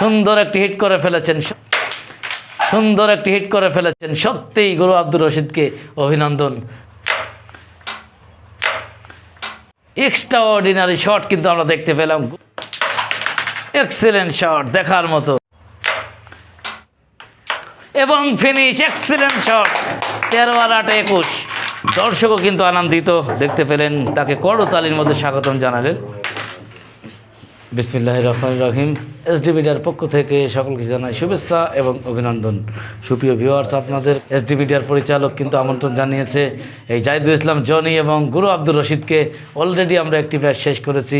সুন্দর একটি হিট করে ফেলেছেন। সুন্দর একটি হিট করে ফেলেছেন। সত্যিই গুরু আব্দুর রশিদকে অভিনন্দন। এক্সট্রা অর্ডিনারি শট কিন্তু আমরা দেখতে পেলাম। এক্সেলেন্ট শট দেখার মতো। এবং ফিনিশ এক্সিলেন্ট শট তেরো আর আট, একুশ। দর্শকও কিন্তু আনন্দিত দেখতে পেলেন। তাকে করতালির মধ্যে স্বাগতম জানালেন। বিসমিল্লাহ রহমান রহিম। এসডি মিডিয়ার পক্ষ থেকে সকলকে জানাই শুভেচ্ছা এবং অভিনন্দন। সুপ্রিয় ভিউয়ার্স আপনাদের এসডি মিডিয়ার পরিচালক কিন্তু আমন্ত্রণ জানিয়েছে। এই জাহিদুল ইসলাম, জনি এবং গুরু আব্দুর রশিদকে অলরেডি আমরা একটি ম্যাচ শেষ করেছি।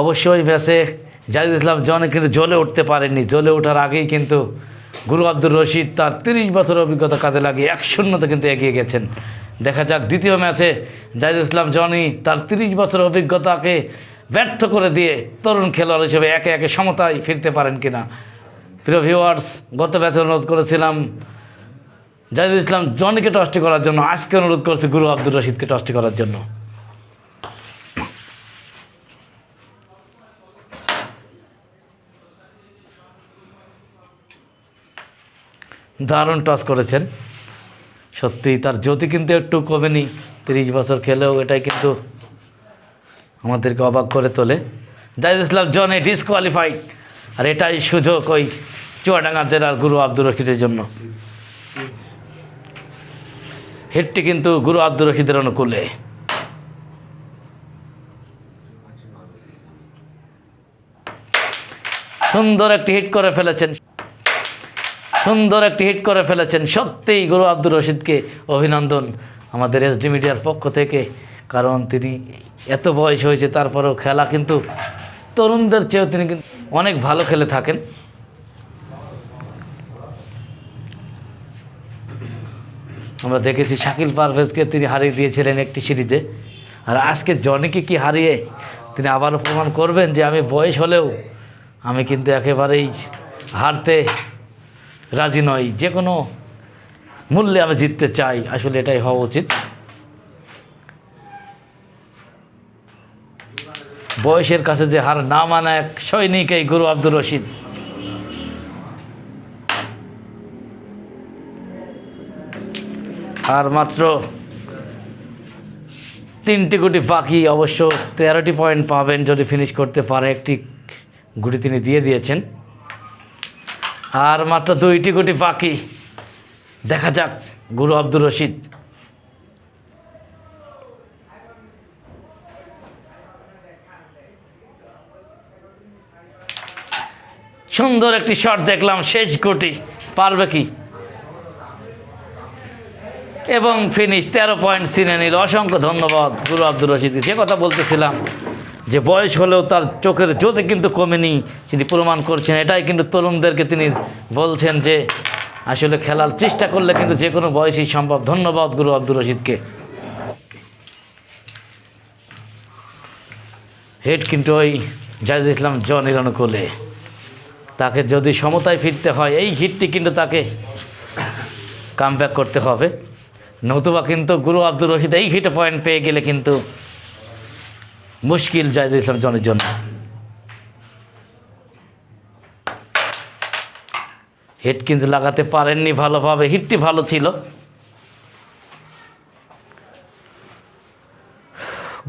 অবশ্যই ম্যাচে জাহিদুল ইসলাম, জনি কিন্তু জ্বলে উঠতে পারেননি। জ্বলে ওঠার আগেই কিন্তু গুরু আব্দুর রশিদ তার তিরিশ বছর অভিজ্ঞতা কাজে লাগিয়ে এক শূন্যতে কিন্তু এগিয়ে গেছেন। দেখা যাক দ্বিতীয় ম্যাচে জাহিদুল ইসলাম, জনি তার তিরিশ বছর অভিজ্ঞতাকে ব্যর্থ করে দিয়ে তরুণ খেলোয়াড় হিসেবে একে একে সমতায় ফিরতে পারেন কিনা। প্রিয় ভিউয়ার্স গত ম্যাচে অনুরোধ করেছিলাম, জাহিদুল ইসলাম জনিকে টসটি করার জন্য। আজকে অনুরোধ করছি গুরু আব্দুর রশিদকে টসটি করার জন্য। দারুণ টস করেছেন। সত্যি তার জ্যোতি কিন্তু একটু কমেনি। তিরিশ বছর খেলেও এটাই কিন্তু আমাদেরকে অবাক করে তোলে। জাহিদ ইসলাম জনে ডিসকোয়ালিফাইড আর এটাই সুযোগ ওই চুয়াডাঙ্গা জেলার গুরু আব্দুর রশিদের জন্য। হিটটি কিন্তু গুরু আব্দুর রশিদের অনুকূলে। সুন্দর একটি হিট করে ফেলেছেন। সুন্দর একটি হিট করে ফেলেছেন। সত্যিই গুরু আব্দুর রশিদকে অভিনন্দন। আমাদের এসডি মিডিয়ার পক্ষ থেকে কারণ তিনি এত বয়স হয়েছে, তারপরেও খেলা কিন্তু তরুণদের চেয়েও তিনি কিন্তু অনেক ভালো খেলে থাকেন। আমরা দেখেছি শাকিল পারভেজকে তিনি হারিয়ে দিয়েছিলেন একটি সিরিজে। আর আজকে জনিকে কি হারিয়ে তিনি আবারও প্রমাণ করবেন যে আমি বয়স হলেও আমি কিন্তু একেবারেই হারতে রাজি নই। যে কোনো মূল্যে আমি জিততে চাই, আসলে এটাই হওয়া উচিত। বয়সের কাছে যে হার না মানা এক সৈনিক এই গুরু আব্দুর রশিদ। আর মাত্র তিনটি গুটি বাকি অবশ্য তেরোটি পয়েন্ট পাবেন যদি ফিনিশ করতে পারে। একটি গুটি তিনি দিয়ে দিয়েছেন। আর মাত্র দুইটি গুটি বাকি দেখা যাক, গুরু আব্দুর রশিদ। সুন্দর একটি শট দেখলাম, শেষ কোটি পারবে কি? এবং ফিনিশ তেরো পয়েন্ট সিনে নিল। অসংখ্য ধন্যবাদ গুরু আব্দুর রশিদকে যে কথা বলতেছিলাম, যে বয়স হলেও তার চোখের জোতে কিন্তু কমেনি তিনি প্রমাণ করছেন, এটাই কিন্তু তরুণদেরকে তিনি বলছেন যে আসলে খেলার চেষ্টা করলে কিন্তু যে কোনো বয়সই সম্ভব। ধন্যবাদ গুরু আব্দুর রশিদকে। হেড কিন্তু ওই জাহিদ ইসলাম জনের অনুকূলে তাকে যদি সমতায় ফিরতে হয়, এই হিটটি কিন্তু তাকে কাম করতে হবে। নতুবা কিন্তু গুরু আব্দুর রশিদ এই হিটে পয়েন্ট পেয়ে গেলে কিন্তু মুশকিল জাহিদ ইসলাম জনের জন্য। হিট কিন্তু লাগাতে পারেননি ভালোভাবে, হিটটি ভালো ছিল।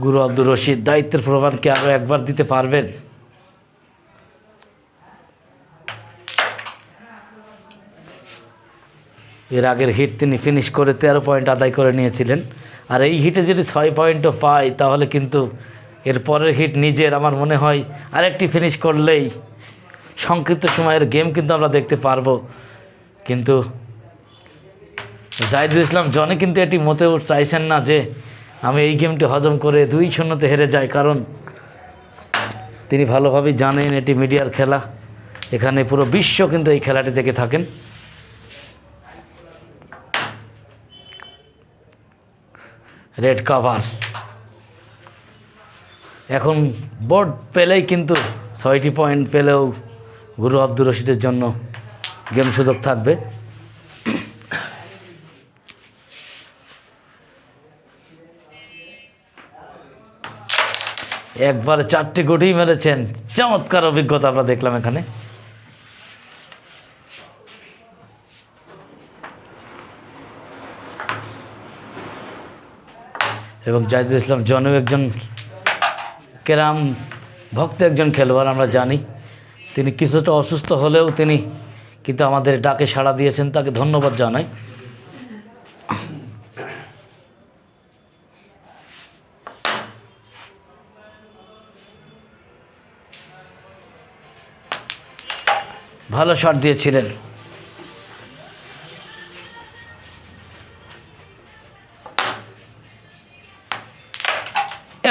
গুরু আব্দুর রশিদ দায়িত্বের প্রমাণকে আরও একবার দিতে পারবেন? এর আগের হিট তিনি ফিনিশ করে তেরো পয়েন্ট আদায় করে নিয়েছিলেন। আর এই হিটে যদি ছয় পয়েন্টও পায়, তাহলে কিন্তু এর পরের হিট নিজের, আমার মনে হয় আরেকটি ফিনিশ করলেই সংক্ষিপ্ত সময়ের গেম কিন্তু আমরা দেখতে পারব। কিন্তু জাহিদুল ইসলাম, জনে কিন্তু এটি মোটেও চাইছেন না যে আমি এই গেমটি হজম করে দুই শূন্যতে হেরে যাই, কারণ তিনি ভালোভাবেই জানেন এটি মিডিয়ার খেলা। এখানে পুরো বিশ্ব কিন্তু এই খেলাটি দেখে থাকেন। Red cover. এখন বোর্ড পেলেই কিন্তু ছয়টি পয়েন্ট পেলেও গুরু আব্দুর রশিদের জন্য গেম সুযোগ থাকবে। একবারে চারটি গুটি মেরেছেন। চমৎকার অভিজ্ঞতা আমরা দেখলাম এখানে। এবং জাহিদুল ইসলাম জনও একজন কেরাম ভক্ত, একজন খেলোয়াড় আমরা জানি। তিনি কিছুটা অসুস্থ হলেও তিনি কিন্তু আমাদের ডাকে সাড়া দিয়েছেন, তাকে ধন্যবাদ জানাই। ভালো শট দিয়েছিলেন।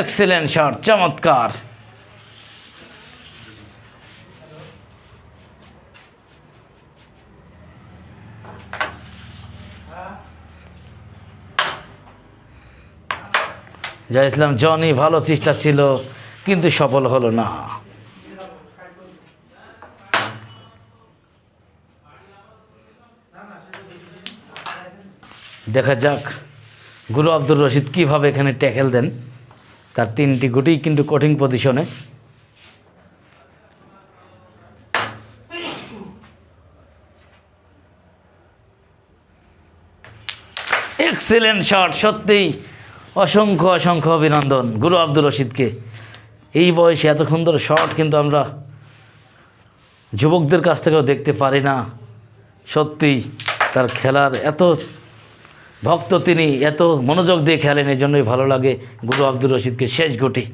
এক্সেলেন্ট শট চমৎকার। যাইছিলাম জনি ভালো চেষ্টা ছিল, কিন্তু সফল হলো না। দেখা যাক, গুরু আব্দুর রশিদ কীভাবে এখানে ট্যাকেল দেন। তার তিনটি গুটি কিন্তু কঠিন পজিশনে। এক্সেলেন্ট শট সত্যিই অসংখ্য অসংখ্য অভিনন্দন গুরু আব্দুর রশিদকে। এই বয়সে এত সুন্দর শট কিন্তু আমরা যুবকদের কাছ থেকেও দেখতে পারি না। সত্যিই তার খেলার এত ভক্ত তিনি এত মনোযোগ দিয়ে খেলেন এই জন্যই ভালো লাগে গুরু আব্দুর রশিদকে শেষ গুটি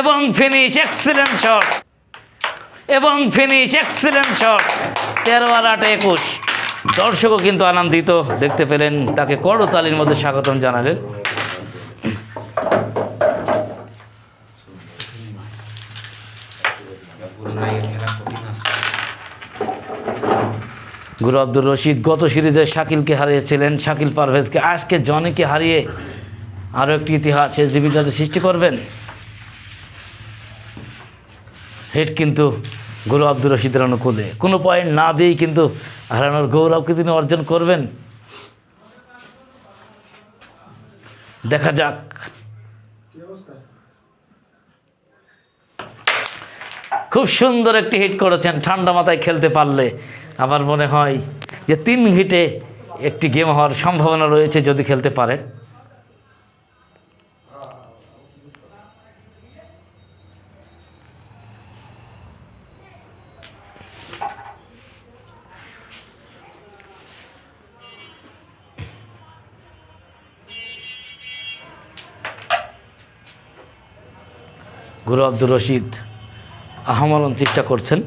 এবং ফিনিশ এক্সিলেন্ট শট এবং ফিনিশ এক্সিলেন্ট শট তেরো আর আট, একুশ। দর্শকও কিন্তু আনন্দিত দেখতে পেলেন, তাকে করতালির মধ্যে স্বাগতম জানালেন। গুরু আব্দুর রশিদ, গত সিরিজে শাকিলকে হারিয়েছিলেন। শাকিল পারভেজকে আজকে জনিকে হারিয়ে আরও একটি ইতিহাস এসডিবিটাতে সৃষ্টি করবেন। হেড কিন্তু গুরু আব্দুর রশিদের অনুকূলে। কোনো পয়েন্ট না দিয়েই কিন্তু হারানোর গৌরবকে তিনি অর্জন করবেন। দেখা যাক। খুব সুন্দর একটি হিট করেছেন, ঠান্ডা মাথায় খেলতে পারলে। আমার মনে হয় যে তিন হিটে একটি গেম হওয়ার সম্ভাবনা রয়েছে যদি খেলতে পারেন গুরু আব্দুর রশিদ আহমলন চেষ্টা করছেন।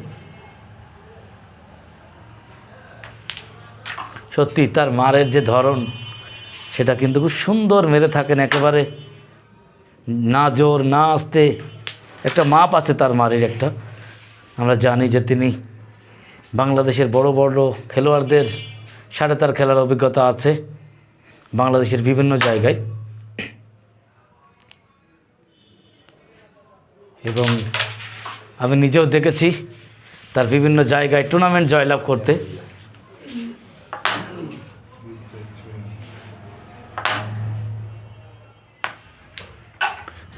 সত্যি, তার মারের যে ধরন, সেটা কিন্তু খুব সুন্দর মেরে থাকেন একেবারে। না জোর, না আসতে। একটা মাপ আছে তার মারের একটা। আমরা জানি যে তিনি বাংলাদেশের বড় বড় খেলোয়াড়দের সাড়ে তার খেলার অভিজ্ঞতা আছে বাংলাদেশের বিভিন্ন জায়গায়। এবং আমি নিজেও দেখেছি তার বিভিন্ন জায়গায় টুর্নামেন্ট জয়লাভ করতে।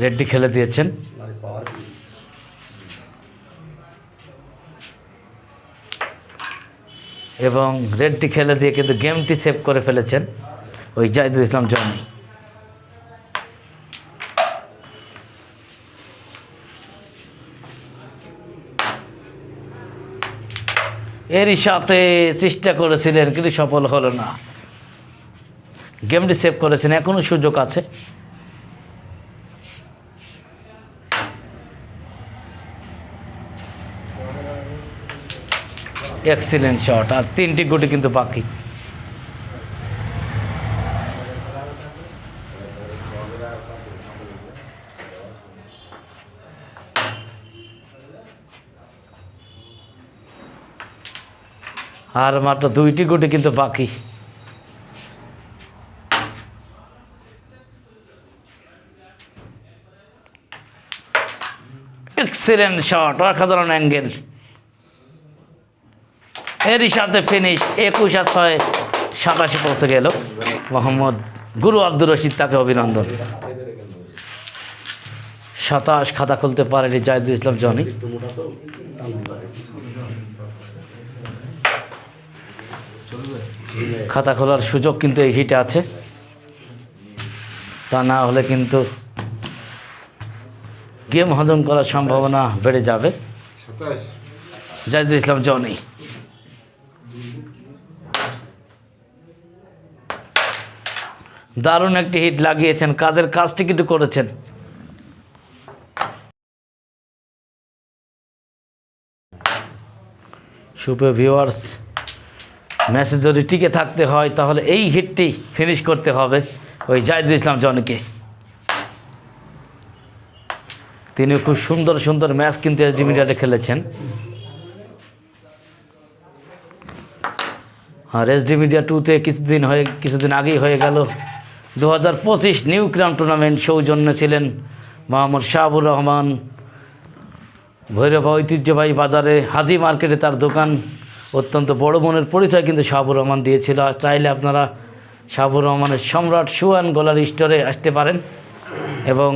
রেড্ডি খেলে দিয়েছেন। এবং রেডটি খেলে দিয়ে কিন্তু গেমটি সেভ করে ফেলেছেন ওই জাহিদুল ইসলাম জনি। এরই সাথে চেষ্টা করেছিলেন কিন্তু সফল হলো না। গেমটি সেভ করেছেন এখনও সুযোগ আছে। এক্সিলেন্ট শট আর তিনটি গুটি কিন্তু বাকি। আর মাত্র দুইটি গুটি কিন্তু বাকি। এক্সিলেন্ট শট অসাধারণ অ্যাঙ্গেল এরই সাথে ফিনিশ একুশ আর ছয় সাতাশে পৌঁছে গেল। মোহাম্মদ গুরু আব্দুর রশিদ তাকে অভিনন্দন। সাতাশ খাতা খুলতে পারেনি জাহিদুল ইসলাম জনি। খাতা খোলার সুযোগ কিন্তু এই হিটে আছে। তা না হলে কিন্তু গেম হজম করার সম্ভাবনা বেড়ে যাবে। জাহিদুল ইসলাম জনি। দারুণ একটি হিট লাগিয়েছেন, কাজের কাজটি কিন্তু করেছেন। সুপ্রিয় ভিউয়ার্স ম্যাচে যদি টিকে থাকতে হয়, তাহলে এই হিটটি ফিনিশ করতে হবে ওই জাহিদুল ইসলাম জনকে। তিনি খুব সুন্দর সুন্দর ম্যাচ কিন্তু এসডি মিডিয়াতে খেলেছেন। আর এসডি মিডিয়া টুতে কিছুদিন হয়ে কিছুদিন আগেই হয়ে গেল। দু হাজার পঁচিশ নিউ ক্রাম টুর্নামেন্ট সৌজন্য ছিলেন মোহাম্মদ শাহাবুর রহমান। ভৈরবা ঐতিহ্যবাহী বাজারে হাজি মার্কেটে তার দোকান। অত্যন্ত বড় মনের পরিচয় কিন্তু শাহাবুর রহমান দিয়েছিল। আর চাইলে আপনারা শাহাবুর রহমানের সম্রাট সুয়ান গোলার স্টোরে আসতে পারেন। এবং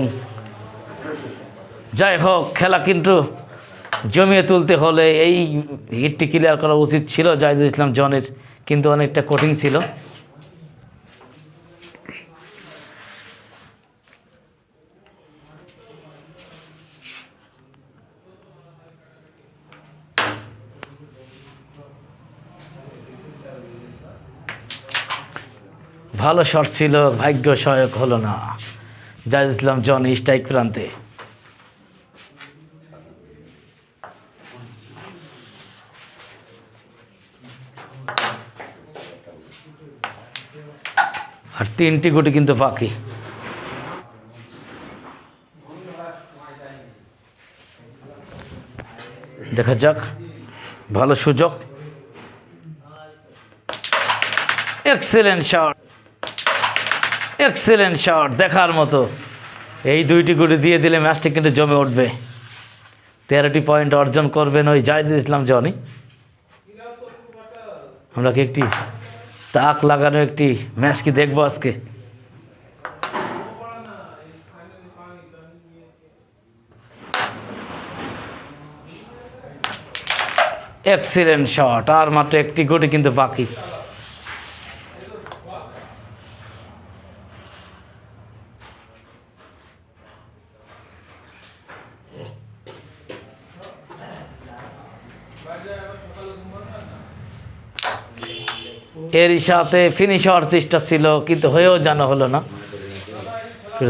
যাই হোক, খেলা কিন্তু জমিয়ে তুলতে হলে এই হিটটি ক্লিয়ার করা উচিত ছিল জাহিদুল ইসলাম জনের, কিন্তু অনেকটা কঠিন ছিল। ভালো শট ছিল ভাগ্য সহায়ক হলো না। জাহিদ ইসলাম, জন স্ট্রাইক প্রান্তে। আর তিনটি গুটি কিন্তু বাকি। দেখা যাক, ভালো সুযোগ। এক্সেলেন্ট শট এক্সেলেন্ট শট দেখার মতো। এই দুইটি গুটি দিয়ে দিলে ম্যাচটি কিন্তু জমে উঠবে। তেরোটি পয়েন্ট অর্জন করবেন ওই জাহিদুল ইসলাম জনি। আমরা কি একটি তাক লাগানো একটি ম্যাচ কি দেখব আজকে? এক্সিলেন্ট শট আর মাত্র একটি গুটি কিন্তু বাকি। এর সাথে ফিনিশ হওয়ার চেষ্টা ছিল, কিন্তু হয়েও জানা হলো না।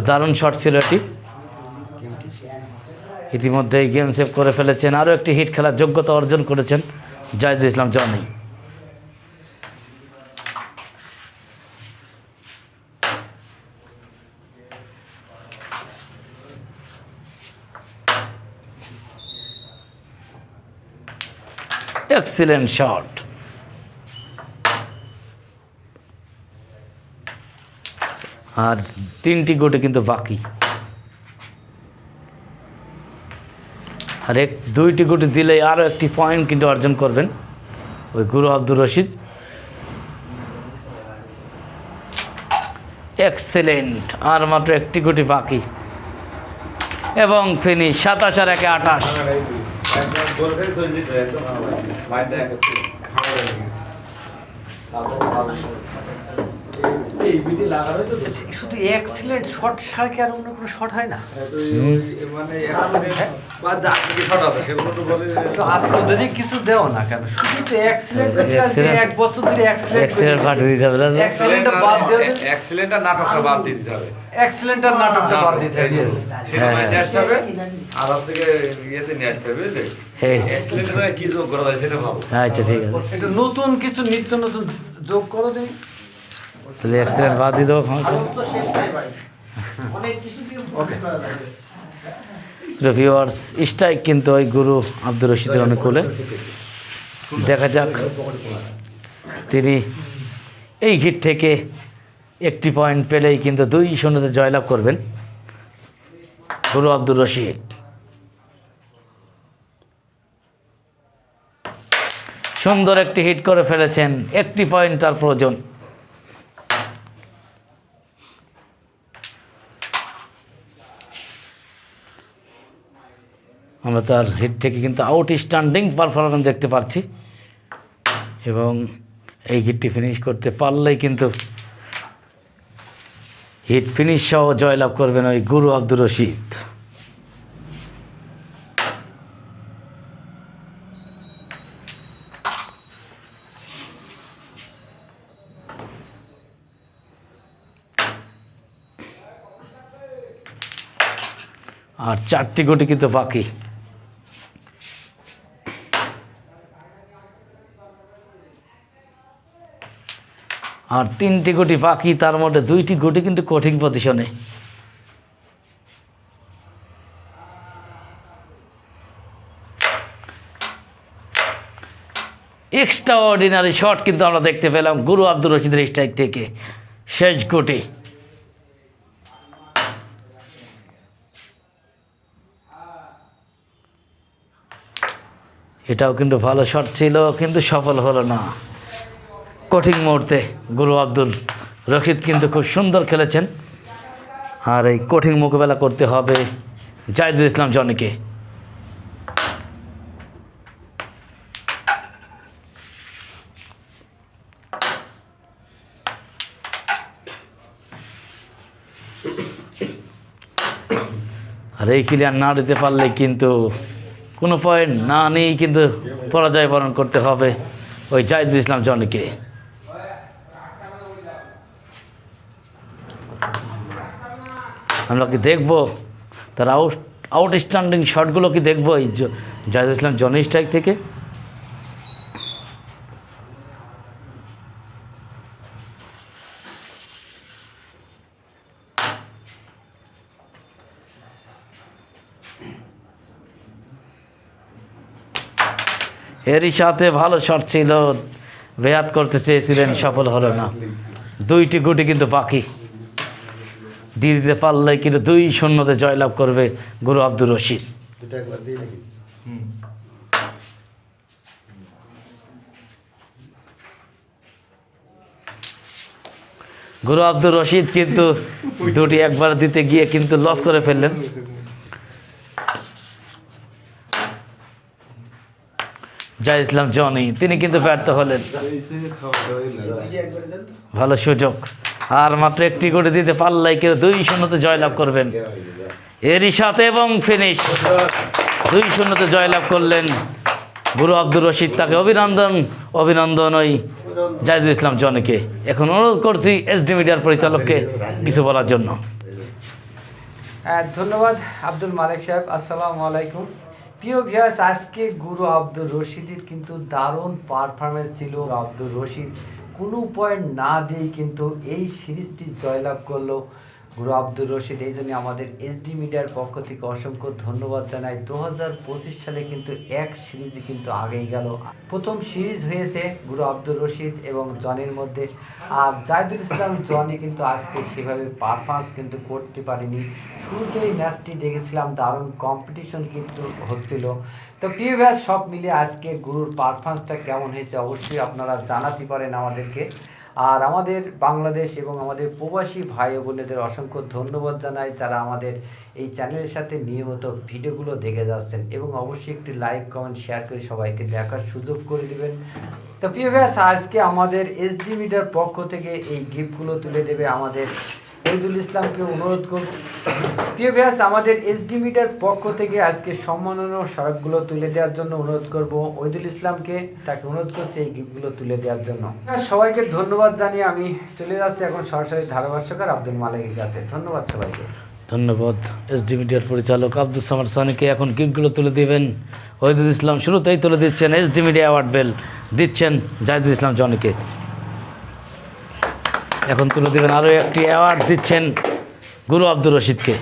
দারুণ শট ছিল এটি। ইতিমধ্যে গেম সেভ করে ফেলেছেন। আরও একটি হিট খেলার যোগ্যতা অর্জন করেছেন জাহিদুল ইসলাম জনি এক্সিলেন্ট শট আর তিনটি গোটে কিন্তু বাকি। আর এক, দুইটি গুটি দিলেই আরও একটি পয়েন্ট কিন্তু অর্জন করবেন ওই গুরু আব্দুর রশিদ। এক্সেলেন্ট আর মাত্র একটি গুটি বাকি। এবং ফিনিশ সাতাশ আর একে আঠাশ। শুধু এক্সিলেন্ট শট ছাড়া কি আর অন্য কোনো শট হয় না? একটু কিছু দেও না কেন? শুধু তো এক্সিলেন্ট Excellent- এক বছর ধরে এক্সিলেন্ট এক্সেলেন্ট পাঠিয়ে দিতে হবে। এক্সিলেন্টটা বাদ নাটকটা বাদ দিতে হবে। এক্সিলেন্টের নাটকটা বাদ দিতে হবে সিনেমায় নিয়ে আসতে হবে আর হচ্ছে ইয়েতে নিয়ে আসতে হবে বুঝলে? হ্যাঁ। কি যোগ করা যায় সেটা ভাবো। আচ্ছা ঠিক আছে। একটু নতুন কিছু নিত্য নতুন যোগ করো দেখি। তাহলে এক্সেলেন্ট বাদ দিয়ে দেবো ভিউয়ার্স স্ট্রাইক কিন্তু ওই গুরু আব্দুর রশিদের অনুকূলে। দেখা যাক। তিনি এই হিট থেকে একটি পয়েন্ট পেলেই কিন্তু দুই শূন্যতে জয়লাভ করবেন গুরু আব্দুর রশিদ। সুন্দর একটি হিট করে ফেলেছেন একটি পয়েন্ট তার প্রয়োজন। আমরা তার হিট থেকে কিন্তু আউট স্ট্যান্ডিং পারফরমেন্স দেখতে পাচ্ছি। এবং এই হিটটি ফিনিশ করতে পারলেই কিন্তু হিট ফিনিশ সহ জয়লাভ করবেন ওই গুরু আব্দুর রশিদ। আর চারটি গুটি কিন্তু বাকি। আর তিনটি গুটি বাকি, তার মধ্যে দুইটি গুটি কিন্তু কঠিন পজিশনে। এক্সট্রা অর্ডিনারি শট কিন্তু আমরা দেখতে পেলাম গুরু আব্দুর রশিদের স্ট্রাইক থেকে। শেষ গুটি। এটাও কিন্তু ভালো শট ছিল, কিন্তু সফল হলো না। কঠিন মুহূর্তে গুরু আব্দুল রশিদ কিন্তু খুব সুন্দর খেলেছেন। আর এই কঠিন মোকাবেলা করতে হবে জাহিদুল ইসলাম জনিকে। আর এই ক্লিয়ার না দিতে পারলে কিন্তু কোনো পয়েন্ট না নিয়েই কিন্তু পরাজয় বরণ করতে হবে ওই জাহিদুল ইসলাম জনিকে। আমরা কি দেখব? তার আউট আউটস্ট্যান্ডিং শটগুলো কি দেখব এই জাহিদুল ইসলাম জনি স্ট্রাইক থেকে? এরই সাথে ভালো শট ছিল। বেয়াত করতে চেয়েছিলেন, সফল হলো না। দুইটি গুটি কিন্তু বাকি। দিয়ে দিতে পারলে কিন্তু দুই শূন্যতে জয়লাভ করবে গুরু আব্দুর রশিদ। দুটা একবার দিই নাকি গুরু আব্দুর রশিদ কিন্তু দুটি একবার দিতে গিয়ে কিন্তু লস করে ফেললেন। জাহ ইসলাম জনি তিনি কিন্তু ব্যর্থ হলেন। ভালো সুযোগ। আর মাত্র একটি করে দিতে পারলাই কিন্তু দুই শূন্যতে জয়লাভ করবেন। এরই সাথে এবং ফিনিশ দুই শূন্যতে জয়লাভ করলেন গুরু আব্দুর রশিদ। তাকে অভিনন্দন অভিনন্দন ওই জাহিদুল ইসলাম জনকে। এখন অনুরোধ করছি এসডি মিডিয়ার পরিচালককে কিছু বলার জন্য। হ্যাঁ ধন্যবাদ আব্দুল মালিক সাহেব। আসসালামু আলাইকুম। প্রিয় ভিউয়ার্স আজকে গুরু আব্দুর রশিদের কিন্তু দারুণ পারফরমেন্স ছিল আব্দুর রশিদ। কোনো পয়েন্ট না দিয়েই কিন্তু এই সিরিজটি জয়লাভ করল গুরু আব্দুর রশিদ, এই জন্য আমাদের এসডি মিডিয়ার পক্ষ থেকে অসংখ্য ধন্যবাদ জানাই। দু হাজার পঁচিশ সালে কিন্তু এক সিরিজ কিন্তু আগেই গেল। প্রথম সিরিজ হয়েছে গুরু আব্দুর রশিদ এবং জনের মধ্যে। আর জাহিদুল ইসলাম জনি কিন্তু আজকে সেভাবে পারফরমেন্স কিন্তু করতে পারেনি। শুরুতেই ম্যাচটি দেখেছিলাম, দারুণ কম্পিটিশন কিন্তু হচ্ছিল। তো প্রিয় ব্যাস সব মিলে আজকে গুরুর পারফরমেন্সটা কেমন হয়েছে অবশ্যই আপনারা জানাতে পারেন আমাদেরকে। আর আমাদের বাংলাদেশ এবং আমাদের প্রবাসী ভাই বোনেদের অসংখ্য ধন্যবাদ জানাই। যারা আমাদের এই চ্যানেলের সাথে নিয়মিত ভিডিওগুলো দেখে যাচ্ছেন এবং অবশ্যই একটি লাইক, কমেন্ট, শেয়ার করে সবাইকে দেখার সুযোগ করে দেবেন। তো প্রিয় আজকে আমাদের এসডি মিডিয়ার পক্ষ থেকে এই গিফটগুলো তুলে দেবে আমাদের শহীদুল ইসলামকে অনুরোধ করব। প্রিয় ব্যাস আমাদের এসডি মিডিয়ার পক্ষ থেকে আজকে সম্মাননীয় সড়কগুলো তুলে দেওয়ার জন্য অনুরোধ করব। ওইদুল ইসলামকে তাকে অনুরোধ করছি এই গিফটগুলো তুলে দেওয়ার জন্য। সবাইকে ধন্যবাদ জানিয়ে আমি চলে যাচ্ছি এখন সরাসরি ধারাভাষ্যকার আব্দুল মালিকের কাছে। ধন্যবাদ সবাইকে। ধন্যবাদ এসডি মিডিয়ার পরিচালক আব্দুল সামার সানিকে। এখন গিফটগুলো তুলে দিবেন। ওহিদুল ইসলাম শুরুতেই তুলে দিচ্ছেন এসডি মিডিয়া অ্যাওয়ার্ড বেল। দিচ্ছেন জাহিদুল ইসলাম জনিকে। এখন তুলে দেবেন আরও একটি অ্যাওয়ার্ড দিচ্ছেন গুরু আব্দুর রশিদকে।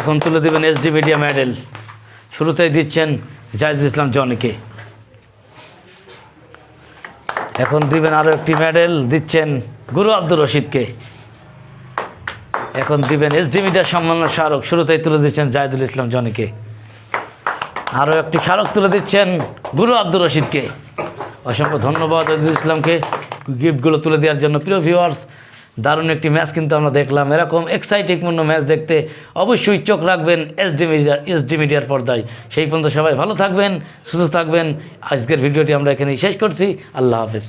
এখন তুলে দেবেন এসডি মিডিয়া মেডেল শুরুতেই দিচ্ছেন জাহিদুল ইসলাম জনিকে। এখন দিবেন আরও একটি মেডেল দিচ্ছেন গুরু আব্দুর রশিদকে। এখন দিবেন এসডি মিডিয়ার সম্মাননা স্মারক। শুরুতেই তুলে দিচ্ছেন জাহিদুল ইসলাম জনিকে। আরও একটি স্মারক তুলে দিচ্ছেন গুরু আব্দুর রশিদকে। অসংখ্য ধন্যবাদ জাহিদুল ইসলামকে। গিফটগুলো তুলে দেওয়ার জন্য। প্রিয় ভিউয়ার্স দারুণ একটি ম্যাচ কিন্তু আমরা দেখলাম। এরকম এক্সাইটিংপূর্ণ ম্যাচ দেখতে অবশ্যই চোখ রাখবেন এসডি এস এসডি মিডিয়ার পর্দায়। সেই পর্যন্ত সবাই ভালো থাকবেন, সুস্থ থাকবেন। আজকের ভিডিওটি আমরা এখানেই শেষ করছি। আল্লাহ হাফেজ।